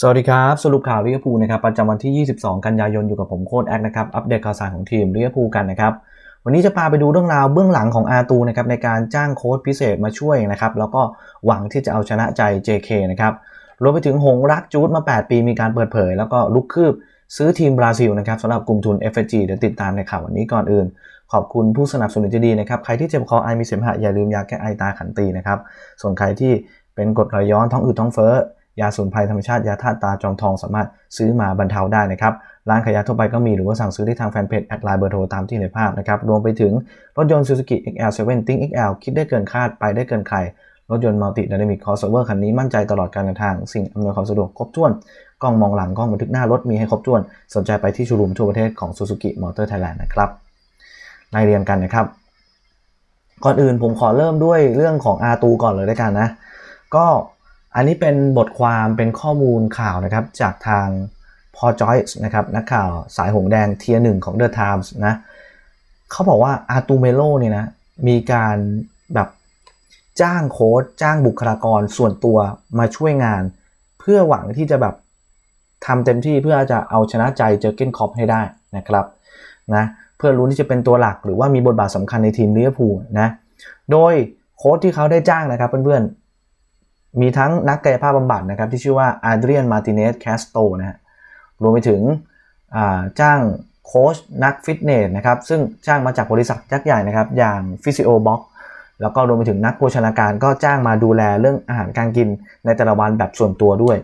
สวัสดีครับ สรุปข่าวลิเวอร์พูลนะครับประจำวันที่ 22 กันยายนอยู่กับผมโค้ดแอคนะครับอัปเดตข่าวสารของทีมลิเวอร์พูลกันนะครับวันนี้จะพาไปดูเรื่องราวเบื้องหลังของอาตูนะครับในการจ้างโค้ชพิเศษมาช่วยนะครับแล้วก็หวังที่จะเอาชนะใจ JK นะครับรวมไปถึงหงรักจูดมา 8 ปีมีการเปิดเผย แล้วก็ลุกคืบซื้อทีมบราซิลนะครับสำหรับกลุ่มทุน FG เดี๋ยวติดตามในข่าววันนี้ก่อนอื่น ขอบคุณผู้สนับสนุนที่ดีนะครับใครที่เจ็บคอไอมีเสมหะอย่าลืมยาแก้ไอตาขันตีนะครับส่วนใครที่เป็นกรดไหลย้อนท้องอืดท้องเฟ้อ ยาสูนไพรธรรมชาติยาธาตุตาจอมทองสามารถซื้อมาบรรเทาได้นะครับร้านขายยาทั่วไปก็มีหรือว่าสั่งซื้อได้ทางแฟนเพจแอดไลน์เบอร์โทรตามที่ในภาพนะครับรวมไปถึงรถยนต์ Suzuki XL7 Think XL คิดได้เกินคาดไปได้เกินใครรถยนต์ Multi Dynamic Crossover คันนี้มั่นใจตลอดการเดินทาง สิ่งอำนวยความสะดวกครบถ้วน กล้องมองหลังกล้องบันทึกหน้ารถมีให้ครบถ้วน สนใจไปที่ชูรูมทั่วประเทศของ Suzuki Motor Thailand นะครับไล่เรียงกันนะครับ ก่อนอื่นผมขอเริ่มด้วยเรื่องของอาตูก่อนเลยด้วยกันนะ ก็ อันนี้เป็นบทความเป็นข้อมูลข่าวนะครับจากทางพอจอยส์นะครับนักข่าวสายหงแดงเทียหนึ่งของ The Times นะเขาบอกว่าอาตูเมโลเนี่ยนะมีการแบบจ้างโค้ชจ้างบุคลากรส่วนตัวมาช่วยงาน เพื่อหวังที่จะแบบทำเต็มที่เพื่อจะเอาชนะใจเจอเกนคอปให้ได้นะครับนะเพื่อรู้ที่จะเป็นตัวหลักหรือว่ามีบทบาทสำคัญในทีมลิเวอร์พูลนะโดยโค้ชที่เขาได้จ้างนะครับเพื่อนๆ มีทั้งนักกายภาพบำบัดนะครับที่ชื่อว่าอาดเรียนมาติเนสแคสโตนะฮะรวมไปถึงจ้างโค้ชนักฟิตเนสนะครับซึ่งจ้างมาจากบริษัทยักษ์ใหญ่นะครับอย่างฟิสิโอบ็อกแล้วก็รวมไปถึงนักโภชนาการก็จ้างมาดูแลเรื่องอาหารการกินในแต่ละวันแบบส่วนตัวด้วย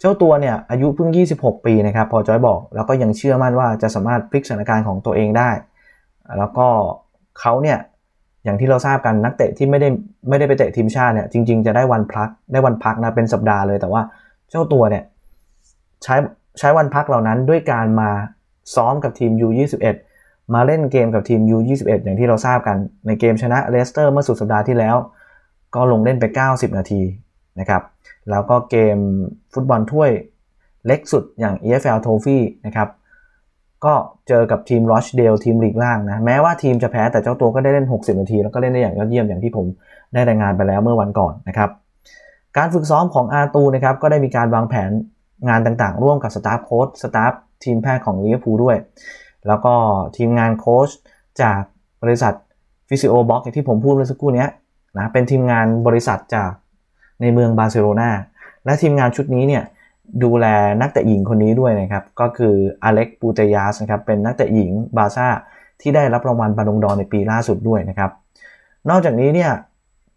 เจ้าตัวเนี่ยอายุเพิ่ง 26 ปีนะครับพอจอยบอกแล้วก็ยังเชื่อมั่นว่าจะสามารถพลิกสถานการณ์ของตัวเองได้ แล้วก็เขาเนี่ย อย่างที่เราทราบกันนักเตะที่ไม่ได้ไม่ได้ไปเตะทีมชาติเนี่ยจริง ๆ จะได้วันพักได้วันพักนะเป็นสัปดาห์เลย แต่ว่าเจ้าตัวเนี่ยใช้ใช้วันพักเหล่านั้นด้วยการมาซ้อมกับทีม U21 มาเล่นเกมกับทีม U21 อย่างที่เราทราบกันในเกมชนะเลสเตอร์เมื่อสุดสัปดาห์ที่แล้ว ก็ลงเล่นไป 90 นาทีนะครับแล้วก็เกมฟุตบอลถ้วยเล็กสุดอย่าง EFL Trophy นะครับ ก็เจอกับทีมรอชเดลทีมลีกล่างนะแม้ว่าทีมจะแพ้แต่เจ้าตัวก็ได้เล่น 60 นาที แล้วก็เล่นได้อย่างยอดเยี่ยมอย่างที่ผมได้รายงานไปแล้วเมื่อวันก่อนนะครับการฝึกซ้อมของอาตูนะครับก็ได้มีการวางแผนงานต่างๆ ร่วมกับสตาฟโค้ชสตาฟทีมแพทย์ของลิเวอร์พูลด้วย แล้วก็ทีมงานโค้ชจากบริษัทฟิสิโอบ็อกที่ผมพูดเมื่อสักครู่นี้นะเป็นทีมงานบริษัทจากในเมืองบาร์เซโลนาและทีมงานชุดนี้เนี่ย ดูแลนักเตะหญิงคนนี้ด้วยนะครับ ก็คืออเล็กปูเตยาสนะครับ เป็นนักเตะหญิงบาซ่าที่ได้รับรางวัลบาลงดอในปีล่าสุดด้วยนะครับ นอกจากนี้เนี่ย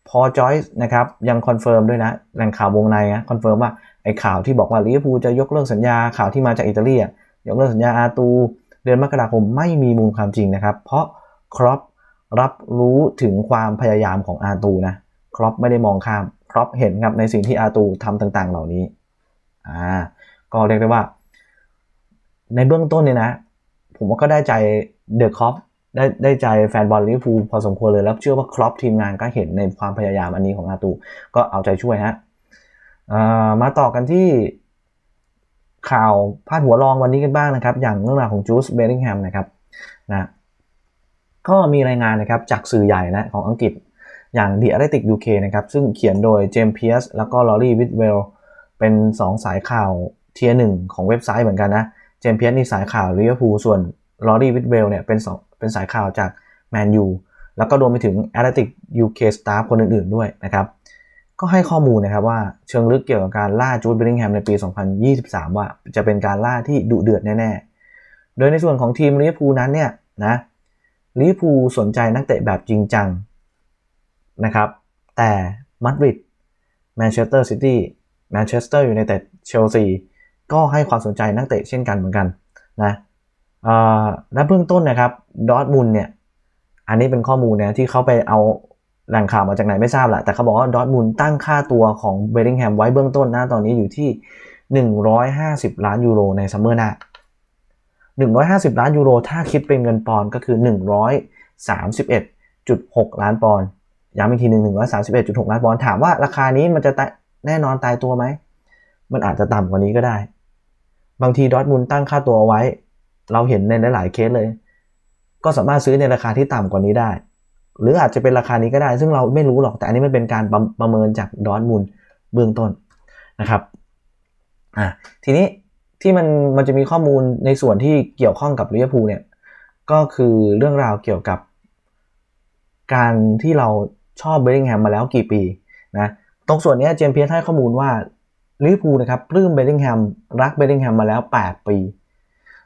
พอจอยส์นะครับยังคอนเฟิร์มด้วยนะแหล่งข่าววงในนะคอนเฟิร์มว่าไอ้ข่าวที่บอกว่าลิเวอร์พูลจะยกเลิกสัญญาข่าวที่มาจากอิตาลียกเลิกสัญญาอาตู เดือนมกราคมไม่มีมูลความจริงนะครับ เพราะครอปรับรู้ถึงความพยายามของอาตูนะครอปไม่ได้มองข้ามครอปเห็นครับในสิ่งที่อาตูทำต่างๆ เหล่านี้ อ่าก็เรียกได้ว่า ในเบื้องต้นเนี่ยนะ ผมว่าก็ได้ใจเดอะครอปได้ได้ใจแฟนบอลลิเวอร์พูลพอสมควรเลยแล้วเชื่อว่าครอปทีมงานก็เห็นในความพยายามอันนี้ของอาตู ก็เอาใจช่วยฮะมาต่อกันที่ข่าวพาดหัวรองวันนี้กันบ้างนะครับ อย่างเรื่องราวของจูสเบลลิงแฮมนะครับนะก็มีรายงานนะครับจากสื่อใหญ่นะของอังกฤษอย่าง The Athletic UK นะครับซึ่งเขียนโดยเจมส์เพียสแล้วก็ลอรี่วิทเวล เป็น 2 สายข่าวเทียร์หนึ่งของเว็บไซต์เหมือนกันนะ เจมเพียสนี่สายข่าวลิเวอร์พูลส่วนลอรี่วิทเวลเนี่ยเป็นสองเป็นสายข่าวจากแมนยูแล้วก็รวมไปถึง a t l e t i c UK Staff คนอื่นๆด้วยนะครับ ก็ให้ข้อมูลนะครับว่าเชิงลึกเกี่ยวกับการล่าจูดเบลลิงแฮมในปี 2023 ว่าจะเป็นการล่าที่ดุเดือดแน่ๆ โดยในส่วนของทีมลิเวอร์พูลนั้นเนี่ยนะลิเวอร์พูลสนใจนักเตะแบบจริงจังนะครับ แต่มาดริดแมนเชสเตอร์ซิตี้ แมนเชสเตอร์อยูไนเตดเชลซีก็ให้ความสนใจนักเตะเช่นกันเหมือนกันนะและเบื้องต้นนะครับดอทมุลเนี่ยอันนี้เป็นข้อมูลนะที่เขาไปเอาแหล่งข่าวมาจากไหนไม่ทราบแหละแต่เขาบอกว่าดอทมุลตั้งค่าตัวของเบลลิงแฮมไว้เบื้องต้นนะตอนนี้อยู่ที่ 150 ล้านยูโรในซัมเมอร์หน้า150 ล้านยูโรถ้าคิดเป็นเงินปอนก็คือ 131.6 ล้านปอนย้ำอีกทีหนึ่ง131.6 ล้านปอนถามว่าราคานี้มันจะ แน่นอนตายตัวไหม มันอาจจะต่ำกว่านี้ก็ได้ บางทีดอทมุลตั้งค่าตัวไว้ เราเห็นในหลายๆเคสเลย ก็สามารถซื้อในราคาที่ต่ำกว่านี้ได้ หรืออาจจะเป็นราคานี้ก็ได้ ซึ่งเราไม่รู้หรอกแต่อันนี้มันเป็นการประเมินจากดอทมุลเบื้องต้นนะครับอะทีนี้ที่มันมันจะมีข้อมูลในส่วนที่เกี่ยวข้องกับลิเวอร์พูลเนี่ยก็คือเรื่องราวเกี่ยวกับ การที่เราชอบเบลลิงแฮมมาแล้วกี่ปีนะ ตรงส่วนนี้เจมเพียร์ให้ข้อมูลว่าลิเวอร์พูลนะครับปลื้มเบลลิงแฮมรักเบลลิงแฮมมาแล้ว 8 ปี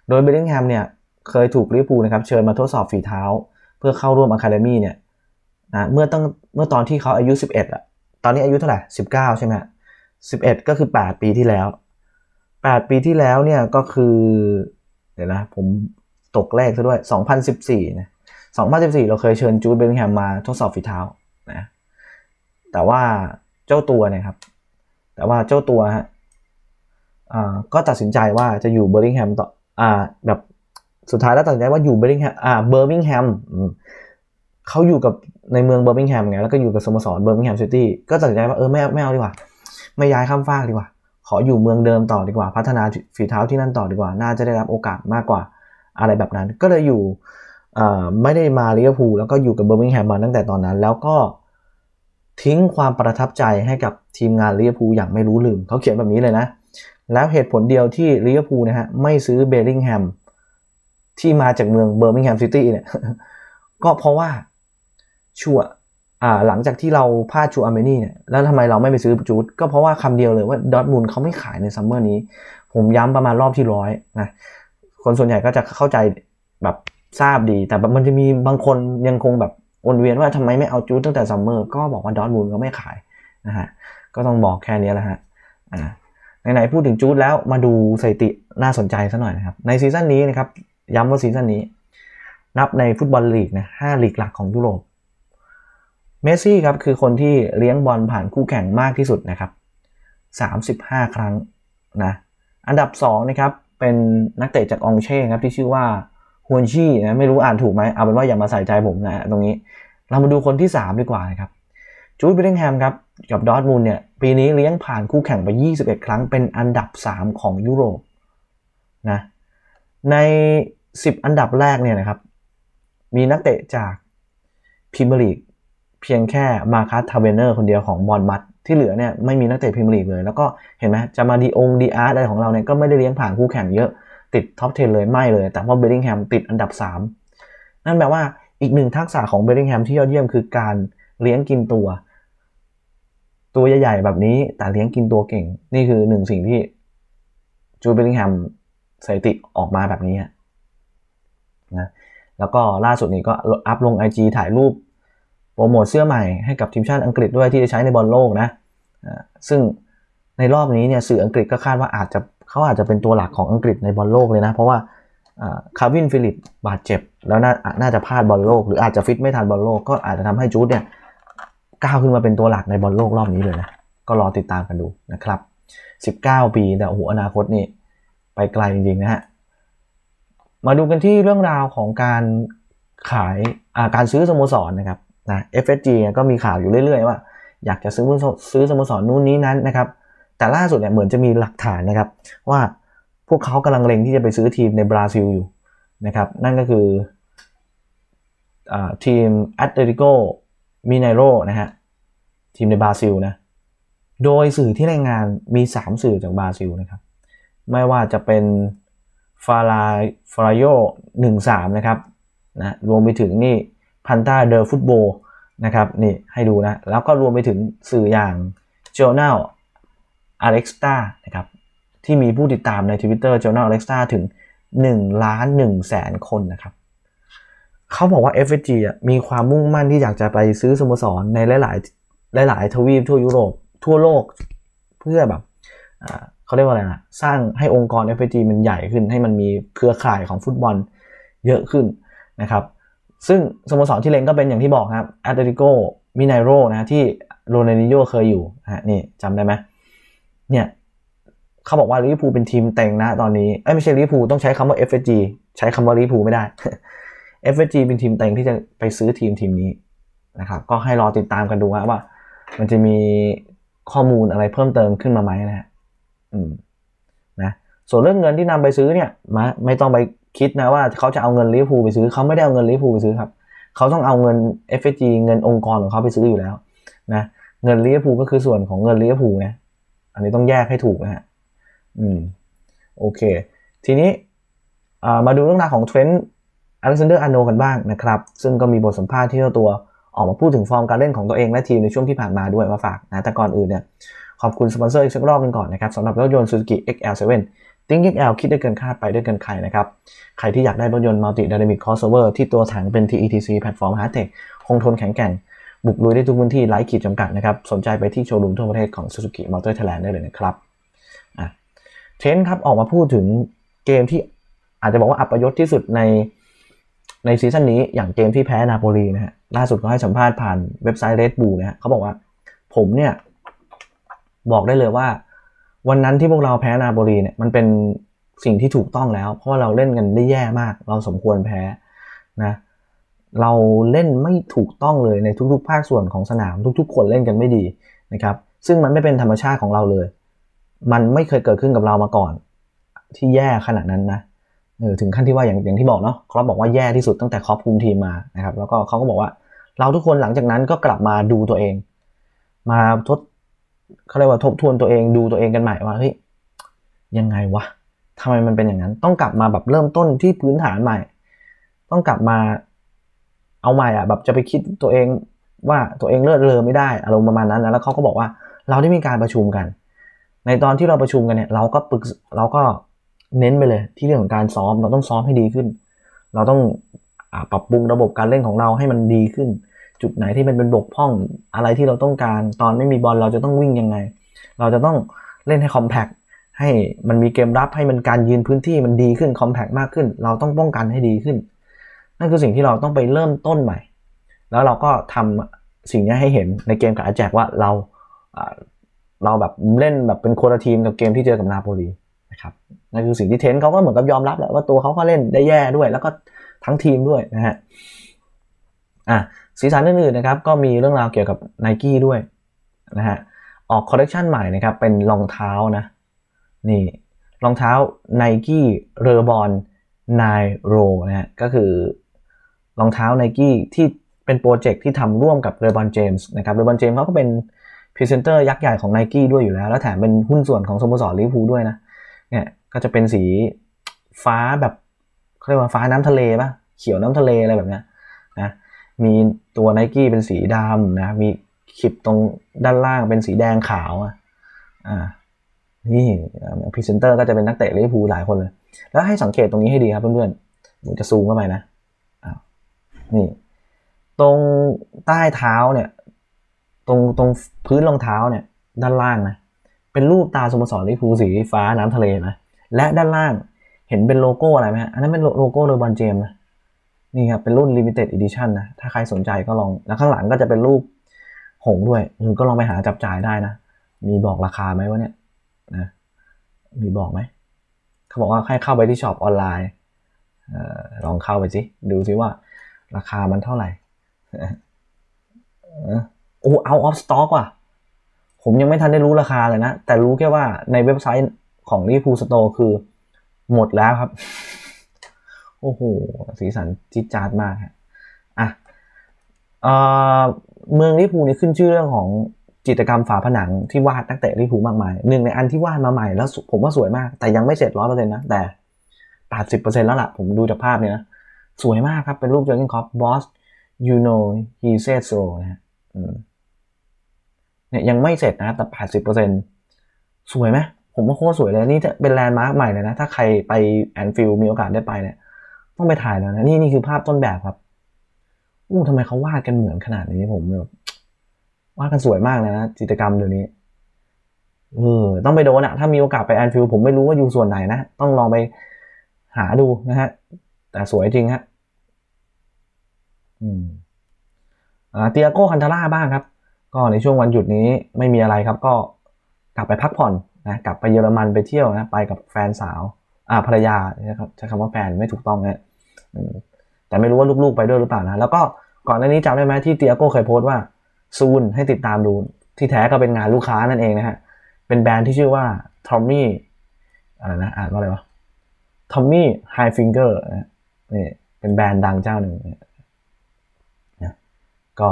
โดยเบลลิงแฮมเนี่ยเคยถูกลิเวอร์พูลนะครับเชิญมาทดสอบฝีเท้า เพื่อเข้าร่วมอะคาเดมี่เนี่ยนะเมื่อตั้งเมื่อตอนที่เขาอายุ 11อะตอนนี้อายุเท่าไหร่ 19 ใช่ไหม11ก็คือ 8 ปีที่แล้ว 8 ปีที่แล้วเนี่ยก็คือ เดี๋ยวนะ ผมตกเลขซะด้วย 2014นะ2014 เราเคยเชิญจูดเบลลิงแฮมมาทดสอบฝีเท้านะแต่ว่า เจ้าตัวเนี่ยครับ แต่ว่าเจ้าตัวฮะอ่าก็ตัดสินใจว่าจะอยู่เบอร์มิงแฮมต่ออ่าแบบสุดท้ายแล้วตัดสินใจว่าอยู่เบอร์มิงแฮมอ่าเบอร์มิงแฮมเขาอยู่กับในเมืองเบอร์มิงแฮมไงแล้วก็อยู่กับสโมสรเบอร์มิงแฮมซิตี้ก็ตัดสินใจว่าเออไม่ไม่เอาดีกว่า ไม่ย้ายข้ามฟากดีกว่า ขออยู่เมืองเดิมต่อดีกว่า พัฒนาฝีเท้าที่นั่นต่อดีกว่า น่าจะได้รับโอกาสมากกว่าอะไรแบบนั้น ก็เลยอยู่ไม่ได้มาลิเวอร์พูลแล้วก็อยู่กับเบอร์มิงแฮมมาตั้งแต่ตอนนั้น แล้วก็ ทิ้งความประทับใจให้กับทีมงานลิเวอร์พูลอย่างไม่รู้ลืม เขาเขียนแบบนี้เลยนะ แล้วเหตุผลเดียวที่ลิเวอร์พูลนะฮะไม่ซื้อเบลลิงแฮมที่มาจากเมืองเบอร์มิงแฮมซิตี้เนี่ย ก็เพราะว่าชัวอ่าหลังจากที่เราพลาดชูอาร์เมนี่เนี่ยแล้วทำไมเราไม่ไปซื้อจูดก็เพราะว่าคำเดียวเลยว่าดอทมูลเขาไม่ขายในซัมเมอร์นี้ ผมย้ำประมาณรอบที่ร้อยนะคนส่วนใหญ่ก็จะเข้าใจแบบทราบดี แต่มันจะมีบางคนยังคงแบบ วนเวียนว่าทำไมไม่เอาจูดตั้งแต่ซัมเมอร์ก็บอกว่าดอทมูลเขาไม่ขายนะฮะก็ต้องบอกแค่นี้แหละฮะอ่าไหนๆพูดถึงจูดแล้วมาดูสถิติน่าสนใจซะหน่อยนะครับในซีซั่นนี้นะครับย้ำว่าซีซั่นนี้ นับในฟุตบอลลีกนะห้าลีกหลักของยุโรปเมสซี่ครับคือคนที่เลี้ยงบอลผ่านคู่แข่งมากที่สุดนะครับ35 ครั้งนะอันดับ2นะครับเป็นนักเตะจากองเช่ครับที่ชื่อว่า ฮวนชี่นะไม่รู้อ่านถูกไหมเอาเป็นว่าอย่ามาใส่ใจผมนะตรงนี้ เรามาดูคนที่ 3 ดีกว่านะครับจูดเบลลิงแฮมครับกับดอทมูลเนี่ยปีนี้เลี้ยงผ่านคู่แข่งไป 21 ครั้งเป็นอันดับ 3 ของยุโรปนะใน 10 อันดับแรกเนี่ยนะครับ มีนักเตะจากพรีเมียร์ลีกเพียงแค่มาคัสทาเวนเนอร์คนเดียวของบอลมัดที่เหลือเนี่ยไม่มีนักเตะพรีเมียร์ลีกเลย แล้วก็เห็นไหมจะมาดีองดีอาร์อะไรของเราเนี่ยก็ไม่ได้เลี้ยงผ่านคู่แข่งเยอะ ติดท็อป 10 เลยไม่เลย แต่ว่าเบลลิงแฮมติดอันดับ 3 นั่นแปลว่าอีกหนึ่งทักษะของเบลลิงแฮมที่ยอดเยี่ยมคือการเลี้ยงกินตัว ตัวใหญ่ๆแบบนี้แต่เลี้ยงกินตัวเก่ง นี่คือหนึ่งสิ่งที่จูเบลลิงแฮมสถิติออกมาแบบนี้นะแล้วก็ล่าสุดนี้ก็อัพลง IG ถ่ายรูปโปรโมทเสื้อใหม่ให้กับทีมชาติอังกฤษด้วยที่จะใช้ในบอลโลกนะซึ่งในรอบนี้เนี่ยสื่ออังกฤษก็คาดว่าอาจจะ เขาอาจจะเป็นตัวหลักของอังกฤษในบอลโลกเลยนะ เพราะว่าคาร์วินฟิลิปบาดเจ็บ แล้วน่าน่าจะพลาดบอลโลก หรืออาจจะฟิตไม่ทันบอลโลก ก็อาจจะทำให้จูดเนี่ยก้าวขึ้นมาเป็นตัวหลักในบอลโลกรอบนี้เลยนะ ก็รอติดตามกันดูนะครับ 19 ปีแต่โอ้โหอนาคตนี่ไปไกลจริงๆนะฮะ มาดูกันที่เรื่องราวของการขายาการซื้อสโมสรนนะครับนะ FSG ก็มีข่าวอยู่เรื่อยๆว่า อยากจะซื้อซื้อสโมสรนู่นนี้นั้นนะครับ แต่ล่าสุดเนี่ยเหมือนจะมีหลักฐานนะครับ ว่าพวกเขากำลังเล็งที่จะไปซื้อทีมในบราซิลอยู่นะครับ นั่นก็คืออทีม Atletico Mineiro นะฮะทีมในบราซิลนะโดยสื่อที่รายงานมี 3 สื่อจากบราซิลนะครับ ไม่ว่าจะเป็นฟาราฟารโย13นะครับนะรวมไปถึงนี่พันต้าเดอฟุตบอลนะครับนี่ให้ดูนะ แล้วก็รวมไปถึงสื่ออย่าง Journal Alexa นะครับที่มีผู้ติดตามใน Twitter Journal Alexa ถึง1ล้าน1แสนคนนะครับเขาบอกว่า FSG มีความมุ่งมั่นที่อยากจะไปซื้อสโมสรในหลาย ๆ หลาย ๆ ทวีปทั่วยุโรปทั่วโลกเพื่อแบบเขาเรียกว่าอะไรนะสร้างให้องค์กร FSG มันใหญ่ขึ้น ให้มันมีเครือข่ายของฟุตบอลเยอะขึ้นนะครับซึ่งสโมสรที่เล็งก็เป็นอย่างที่บอกครับแอตเลติโกมินาโรนะที่โรนัลดิโยเคยอยู่นะนี่จำได้ไหม เนี่ยเขาบอกว่าลิเวอร์พูลเป็นทีมเต็งนะตอนนี้เอ้ไม่ใช่ลิเวอร์พูลต้องใช้คำว่า FSG ใช้คำว่าลิเวอร์พูลไม่ได้ FSG เป็นทีมเต็งที่จะไปซื้อทีมทีมนี้นะครับก็ให้รอติดตามกันดูว่า มันจะมีข้อมูลอะไรเพิ่มเติมขึ้นมาไหมนะฮะอืมนะส่วนเรื่องเงินที่นำไปซื้อเนี่ยมาไม่ต้องไปคิดนะว่าเขาจะเอาเงินลิเวอร์พูลไปซื้อเขาไม่ได้เอาเงินลิเวอร์พูลไปซื้อครับเขาต้องเอาเงิน FSG เงินองค์กรของเขาไปซื้ออยู่แล้วนะเงินลิเวอร์พูลก็คือส่วนของเงินลิเวอร์พูลนะ อันนี้ต้องแยกให้ถูกนะฮะอืมโอเค ทีนี้มาดูเรื่องราวของเทรนด์อเล็กซานเดอร์อาโนกันบ้างนะครับ ซึ่งก็มีบทสัมภาษณ์ที่เจ้าตัวออกมาพูดถึงฟอร์มการเล่นของตัวเองและทีมในช่วงที่ผ่านมาด้วยมาฝากนะแต่ก่อนอื่นเนี่ยขอบคุณสปอนเซอร์อีกสักรอบนึงก่อนนะครับสำหรับรถยนต์ Suzuki XL7 Think XL คิดได้เกินคาดไปได้เกินใครนะครับ ใครที่อยากได้รถยนต์ Multi Dynamic Crossover ที่ตัวถังเป็น TETC แพลตฟอร์ม Hardtech คงทนแข็งแกร่ง บุกลุยได้ทุกพื้นที่ไร้ขีดจำกัดนะครับ สนใจไปที่โชว์รูมทั่วประเทศของ Suzuki Motor Thailand ได้เลยนะครับเทนครับออกมาพูดถึงเกมที่อาจจะบอกว่าอัปยศที่สุดในในซีซั่นนี้อย่างเกมที่แพ้นาโปลีนะฮะล่าสุดก็ให้สัมภาษณ์ผ่านเว็บไซต์ Red Bull นะฮะเขาบอกว่าผมเนี่ย บอกได้เลยว่า วันนั้นที่พวกเราแพ้นาโปลีเนี่ยมันเป็นสิ่งที่ถูกต้องแล้ว เพราะว่าเราเล่นกันได้แย่มาก เราสมควรแพ้นะ เราเล่นไม่ถูกต้องเลยในทุกๆ ภาคส่วนของสนามทุกๆ คนเล่นกันไม่ดีนะครับซึ่งมันไม่เป็นธรรมชาติของเราเลย มันไม่เคยเกิดขึ้นกับเรามาก่อน ที่แย่ขนาดนั้นนะเออถึงขั้นที่ว่าอย่างอย่างที่บอกเนาะครอปบอกว่าแย่ที่สุดตั้งแต่ครอปคุมทีมมานะครับแล้วก็เขาก็บอกว่าเราทุกคนหลังจากนั้นก็กลับมาดูตัวเอง มาทดเขาเรียกว่าทบทวนตัวเองดูตัวเองกันใหม่ว่าเฮ้ยยังไงวะทำไมมันเป็นอย่างนั้น ต้องกลับมาแบบเริ่มต้นที่พื้นฐานใหม่ ต้องกลับมา เอาใหม่อะแบบจะไปคิดตัวเองว่าตัวเองเลิศเลอไม่ได้อารมณ์ประมาณนั้นนะแล้วเขาก็บอกว่าเราได้มีการประชุมกัน ในตอนที่เราประชุมกันเนี่ยเราก็ปรึกเราก็เน้นไปเลย ที่เรื่องของการซ้อมเราต้องซ้อมให้ดีขึ้น เราต้องอปรับปรุงระบบการเล่นของเราให้มันดีขึ้น จุดไหนที่มันเป็นบกพร่องอะไรที่เราต้องการ ตอนไม่มีบอลเราจะต้องวิ่งยังไง เราจะต้องเล่นให้คอมแพคให้มันมีเกมรับให้มันการยืนพื้นที่มันดีขึ้นคอมแพคมากขึ้น เราต้องป้องกันให้ดีขึ้น นั่นคือสิ่งที่เราต้องไปเริ่มต้นใหม่ แล้วเราก็ทำสิ่งนี้ให้เห็นในเกมกับอาแจกว่าเราเราแบบเล่นแบบเป็นโคตรทีมกับเกมที่เจอกับนาโปลีนะครับนั่นคือสิ่งที่เทนเขาก็เหมือนกับยอมรับแหละว่าตัวเขาก็เล่นได้แย่ด้วย แล้วก็ทั้งทีมด้วยนะฮะอะสีสันอื่นๆนะครับ ก็มีเรื่องราวเกี่ยวกับ n i กี้ด้วยนะฮะออกคอลเลคชันใหม่นะครับ เป็นรองเท้านะนี่รองเท้า n i กี้เรอบอลนายโรนะฮะก็คือ รองเท้า n i กี้ที่เป็นโปรเจกต์ที่ทำร่วมกับเรบอนเจมส์นะครับเรบอนเจมส์เขาก็เป็นพรีเซนเตอร์ยักษ์ใหญ่ของ n i กี้ด้วยอยู่แล้ว แล้วแถมเป็นหุ้นส่วนของสโมสรลิเวอร์พูลด้วยนะเนี่ยก็จะเป็นสีฟ้าแบบเขาเรียกว่าฟ้าน้ำทะเลปะเขียวน้ำทะเลอะไรแบบนี้นะมีตัวไนกี้เป็นสีดำนะมีขีดตรงด้านล่างเป็นสีแดงขาวอะอ่านี่พรีเซนเตอร์ก็จะเป็นนักเตะลิเวอร์พูลหลายคนเลย แล้วให้สังเกตตรงนี้ให้ดีครับเพื่อนๆผมจะซูมเข้าไปนะ นี่ ตรงใต้เท้าเนี่ย ตรงตรงพื้นรองเท้าเนี่ย ด้านล่างนะ เป็นรูปตาสโมสรลิเวอร์พูลสีฟ้าน้ำทะเลนะ และด้านล่างเห็นเป็นโลโก้อะไรไหมฮะ อันนั้นเป็นโลโก้เรบอนเจมนะ นี่ครับ เป็นรุ่น limited edition นะ ถ้าใครสนใจก็ลอง แล้วข้างหลังก็จะเป็นรูปหงด้วยหรือก็ลองไปหาจับจ่ายได้นะ มีบอกราคาไหมวะเนี่ยนะมีบอกไหม เขาบอกว่าให้เข้าไปที่ช็อปออนไลน์อลองเข้าไปสิ ดูซิว่า ราคามันเท่าไหร่โอ้ out of stock ว่ะ ผมยังไม่ทันได้รู้ราคาเลยนะ แต่รู้แค่ว่าในเว็บไซต์ของรีพูสโตร์คือหมดแล้วครับ โอ้โห สีสันจิดจาดมากฮะอะเมืองลิพูนี่ขึ้นชื่อเรื่องของจิตรกรรมฝาผนังที่วาดตั้งแต่ลิพูมากมายหนึ่งในอันที่วาดมาใหม่แล้วผมว่าสวยมาก แต่ยังไม่เสร็จร้อยเปอร์เซ็นต์นะ แต่แปดสิบเปอร์เซ็นต์แล้วล่ะ ผมดูจากภาพเนี่ยนะ สวยมากครับ เป็นรูปเจอร์เกนคอปบอส you know he said so นะฮะเนี่ยยังไม่เสร็จนะ แต่แปดสิบเปอร์เซ็นสวยไหมผมว่าโคตรสวยเลย นี่จะเป็นแลนด์มาร์คใหม่เลยนะ ถ้าใครไปแอนฟิลมีโอกาสได้ไปเนี่ยต้องไปถ่ายแล้วนะ นี่นี่คือภาพต้นแบบครับอู้ทำไมเขาวาดกันเหมือนขนาดนี้ผมแบบวาดกันสวยมากเลยนะจิตรกรรมเดี๋ยวนี้เออต้องไปโดนอะถ้ามีโอกาสไปแอนฟิลผมไม่รู้ว่าอยู่ส่วนไหนนะ ต้องลองไปหาดูนะฮะ แต่สวยจริงฮะอืมอ่าเตียโก้คันทาร่าบ้างครับ ก็ในช่วงวันหยุดนี้ไม่มีอะไรครับ ก็กลับไปพักผ่อนนะกลับไปเยอรมันไปเที่ยวนะไปกับแฟนสาวอ่าภรรยานะครับใช้คำว่าแฟนไม่ถูกต้องนะแต่ไม่รู้ว่าลูกๆไปด้วยหรือเปล่านะแล้วก็ก่อนหน้านี้จำได้ไหมที่เตียโก้เคยโพสต์ว่าซูนให้ติดตามดูที่แท้ก็เป็นงานลูกค้านั่นเองนะฮะเป็นแบรนด์ที่ชื่อว่าทอมมี่อะไรนะอ่านว่าอะไรวะทอมมี่ไฮฟิงเกอร์นะ นี่เป็นแบรนด์ดังเจ้าหนึ่งนะก็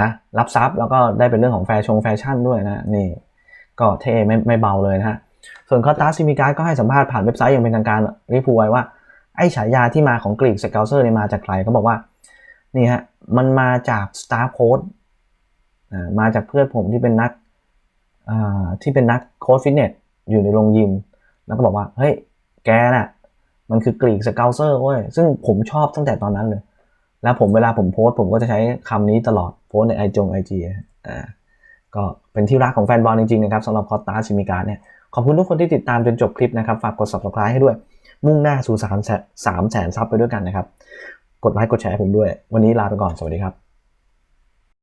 นะรับทรัพย์แล้วก็ได้เป็นเรื่องของแฟชั่นแฟชั่นด้วยนะนี่ก็เท่ไม่ไม่เบาเลยนะฮะส่วนคอตาซิมิการ์ก็ให้สัมภาษณ์ผ่านเว็บไซต์อย่างเป็นทางการรีพูไว้ว่า ไอ้ฉายาที่มาของกรีกสเกลเซอร์เนี่ยมาจากใครเขาบอกว่านี่ฮะมันมาจากสตาฟโค้ดอ่ามาจากเพื่อนผมที่เป็นนักอ่าที่เป็นนักโค้ดฟิตเนสอยู่ในโรงยิม แล้วก็บอกว่า เฮ้ย แกน่ะ มันคือกรีกสเกลเซอร์เว้ยซึ่งผมชอบตั้งแต่ตอนนั้นเลย แล้วผมเวลาผมโพสต์ผมก็จะใช้คำนี้ตลอดโพสในไอจงไอจีอ่าก็เป็นที่รักของแฟนบอลจริงๆนะครับสำหรับคอตตาชิมิการเนี่ยขอบคุณทุกคนที่ติดตามจนจบคลิปนะครับ ฝากกด subscribe ให้ด้วย มุ่งหน้าสู่3ามแสนซับไปด้วยกันนะครับ กดไลค์กดแชร์ผมด้วย วันนี้ลาไปก่อน สวัสดีครับ